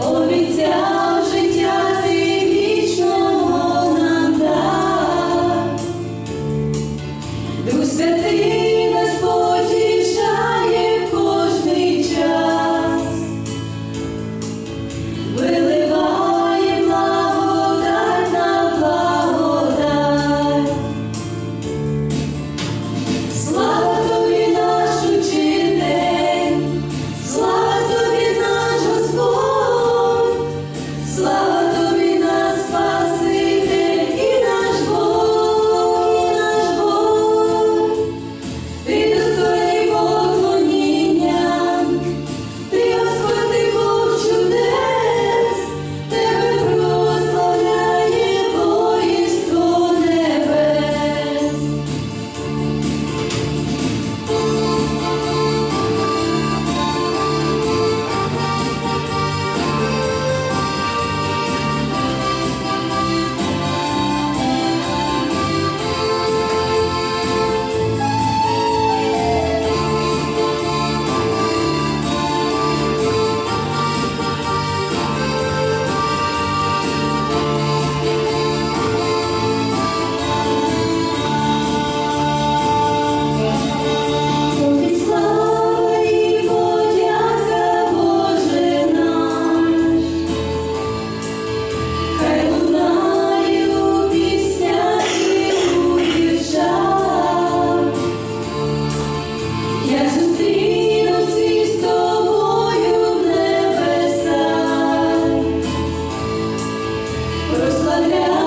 обіцяв життя ти вічного нам дар. Дух святий. Padre.